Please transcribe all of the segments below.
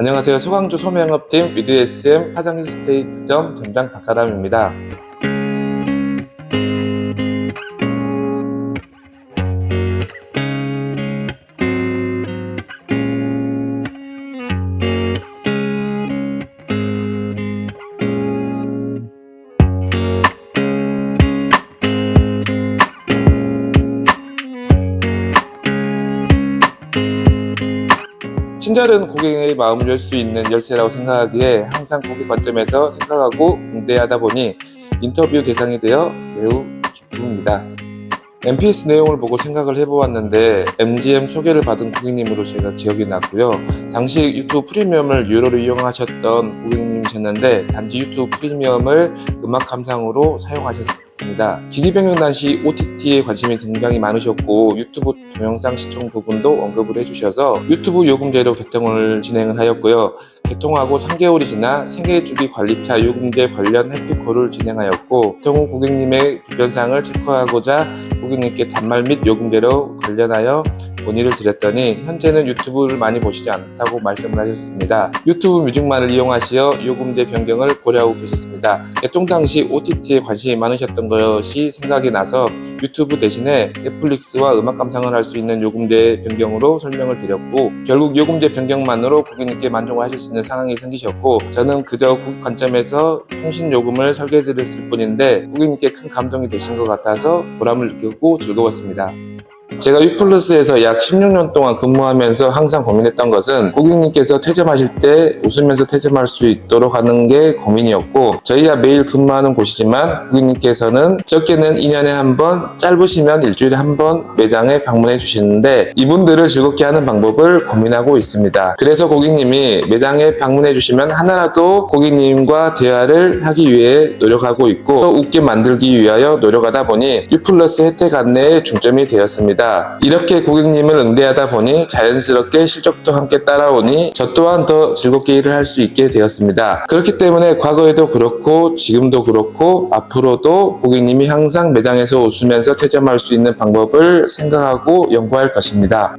안녕하세요. 소강주 소매영업팀 위드SM 화장실 스테이트점 점장 박가람입니다. 친절은 고객의 마음을 열 수 있는 열쇠라고 생각하기에 항상 고객 관점에서 생각하고 응대하다 보니 인터뷰 대상이 되어 매우 기쁩니다. MPS 내용을 보고 생각을 해보았는데 MGM 소개를 받은 고객님으로 제가 기억이 났고요. 당시 유튜브 프리미엄을 유료로 이용하셨던 고객님이셨는데 단지 유튜브 프리미엄을 음악 감상으로 사용하셨습니다. 기기 변경 당시 OTT에 관심이 굉장히 많으셨고 유튜브 동영상 시청 부분도 언급을 해주셔서 유튜브 요금제로 개통을 진행을 하였고요. 개통하고 3개월이 지나 생애주기 관리차 요금제 관련 해피콜을 진행하였고 개통 후 고객님의 불변상을 체크하고자 고객님께 단말 및 요금제로 관련하여 문의를 드렸더니 현재는 유튜브를 많이 보시지 않다고 말씀을 하셨습니다. 유튜브 뮤직만을 이용하시어 요금제 변경을 고려하고 계셨습니다. 개통 당시 OTT에 관심이 많으셨던 것이 생각이 나서 유튜브 대신에 넷플릭스와 음악 감상을 할 수 있는 요금제 변경으로 설명을 드렸고 결국 요금제 변경만으로 고객님께 만족을 하실 수 있는 상황이 생기셨고 저는 그저 고객 관점에서 통신 요금을 설계해 드렸을 뿐인데 고객님께 큰 감동이 되신 것 같아서 보람을 느끼고 즐거웠습니다. 제가 유플러스에서 약 16년 동안 근무하면서 항상 고민했던 것은 고객님께서 퇴점하실 때 웃으면서 퇴점할 수 있도록 하는 게 고민이었고 저희야 매일 근무하는 곳이지만 고객님께서는 적게는 2년에 한 번, 짧으시면 일주일에 한 번 매장에 방문해 주시는데 이분들을 즐겁게 하는 방법을 고민하고 있습니다. 그래서 고객님이 매장에 방문해 주시면 하나라도 고객님과 대화를 하기 위해 노력하고 있고 또 웃게 만들기 위하여 노력하다 보니 유플러스 혜택 안내에 중점이 되었습니다. 이렇게 고객님을 응대하다 보니 자연스럽게 실적도 함께 따라오니 저 또한 더 즐겁게 일을 할 수 있게 되었습니다. 그렇기 때문에 과거에도 그렇고 지금도 그렇고 앞으로도 고객님이 항상 매장에서 웃으면서 퇴점할 수 있는 방법을 생각하고 연구할 것입니다.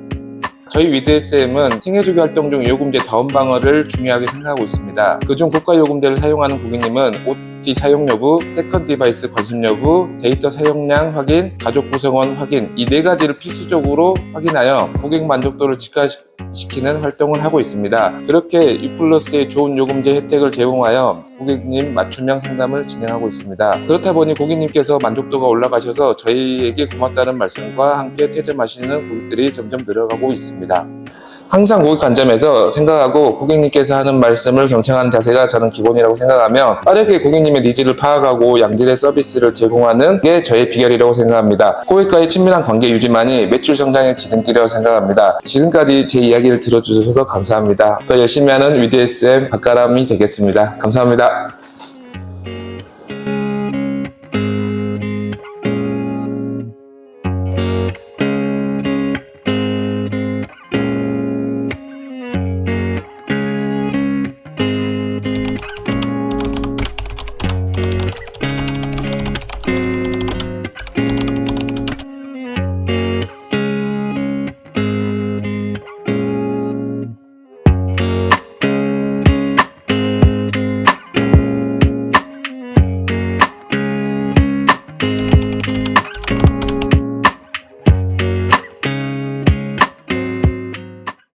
저희 위드SM은 생애주기 활동 중 요금제 다운 방어를 중요하게 생각하고 있습니다. 그중 고가 요금제를 사용하는 고객님은 OTT 사용 여부, 세컨 디바이스 관심 여부, 데이터 사용량 확인, 가족 구성원 확인 이 네 가지를 필수적으로 확인하여 고객 만족도를 직가 시키는 활동을 하고 있습니다. 그렇게 유플러스의 좋은 요금제 혜택을 제공하여 고객님 맞춤형 상담을 진행하고 있습니다. 그렇다 보니 고객님께서 만족도가 올라가셔서 저희에게 고맙다는 말씀과 함께 퇴점하시는 고객들이 점점 늘어가고 있습니다. 항상 고객 관점에서 생각하고 고객님께서 하는 말씀을 경청하는 자세가 저는 기본이라고 생각하며 빠르게 고객님의 니즈를 파악하고 양질의 서비스를 제공하는 게 저의 비결이라고 생각합니다. 고객과의 친밀한 관계 유지만이 매출 성장의 지름길이라고 생각합니다. 지금까지 제 이야기를 들어주셔서 감사합니다. 더 열심히 하는 위드SM 박가람이 되겠습니다. 감사합니다.